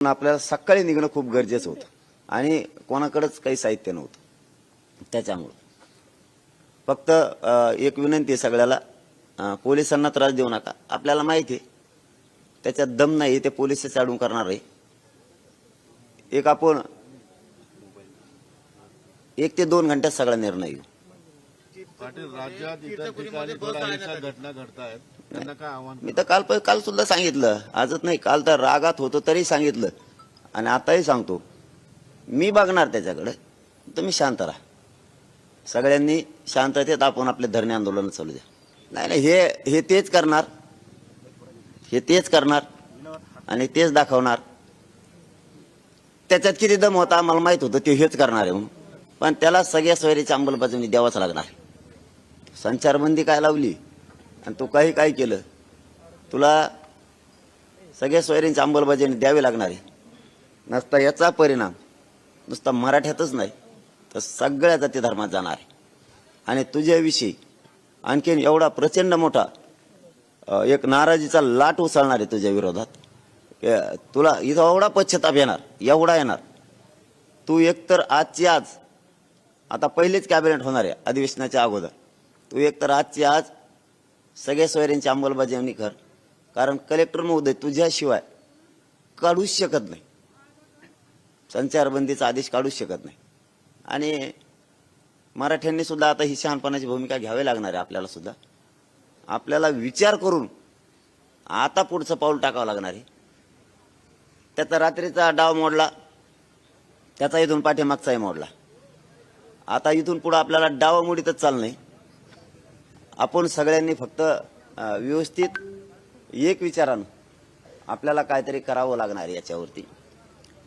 आपल्याला सकाळी निघणं खूप गरजेचं होतं. आणि कोणाकडंच काही साहित्य नव्हतं. त्याच्यामुळं. फक्त एक विनंती आहे सगळ्याला पोलिसांना त्रास देऊ नका. आपल्याला माहिती आहे. त्याच्यात दम नाही ते पोलीस चाडून करणार आहे. एक आपण एक ते दोन घंट्यात सगळा निर्णय घेऊ. राज्यात घटना घडत आहेत त्यांना काय आव्हान मी तर काल काल सुद्धा सांगितलं. आजच नाही काल तर रागात होतो तरी सांगितलं. आणि आताही सांगतो. मी बघणार त्याच्याकडे. तुम्ही शांत राहा. सगळ्यांनी शांततेत आपण आपले धरणे आंदोलन चालू द्या. नाही नाही हे हे तेच करणार. हे तेच करणार. आणि तेच दाखवणार. त्याच्यात किती दम होता आम्हाला माहीत होतं ते हेच करणार आहे म्हणून. पण त्याला सगळ्या सोयरीची अंमलबजावणी द्यावाच लागणार संचारबंदी काय लावली? आणि तू काही काय केलं? तुला सगळ्या सोयरींची अंमलबजावणी द्यावी लागणार आहे. नसता याचा परिणाम नुसता मराठ्यातच नाही तर सगळ्या जाती धर्मात जाणार आहे. आणि तुझ्याविषयी आणखीन एवढा प्रचंड मोठा एक नाराजीचा लाट उसळणार आहे तुझ्या विरोधात. तुला इथं एवढा पश्चाताप येणार एवढा येणार. तू एकतर आजची आज आता पहिलेच कॅबिनेट होणार आहे अधिवेशनाच्या अगोदर. तू एकतर आजची आज सगळ्या सोयऱ्यांची अंमलबजावणी कर. कारण कलेक्टर महोदय तुझ्याशिवाय काढूच शकत नाही. संचारबंदीचा आदेश काढूच शकत नाही. आणि मराठ्यांनी सुद्धा आता ही शहाणपणाची भूमिका घ्यावी लागणार आहे आपल्याला सुद्धा. आपल्याला विचार करून आता पुढचं पाऊल टाकावं लागणार आहे. त्याचा रात्रीचा डाव मोडला त्याचा इथून पाठीमागचाही मोडला. आता इथून पुढं आपल्याला डाव मोडीतच आहे नाही आपण सगळ्यांनी फक्त व्यवस्थित एक विचारानं आपल्याला काहीतरी करावं लागणार याच्यावरती.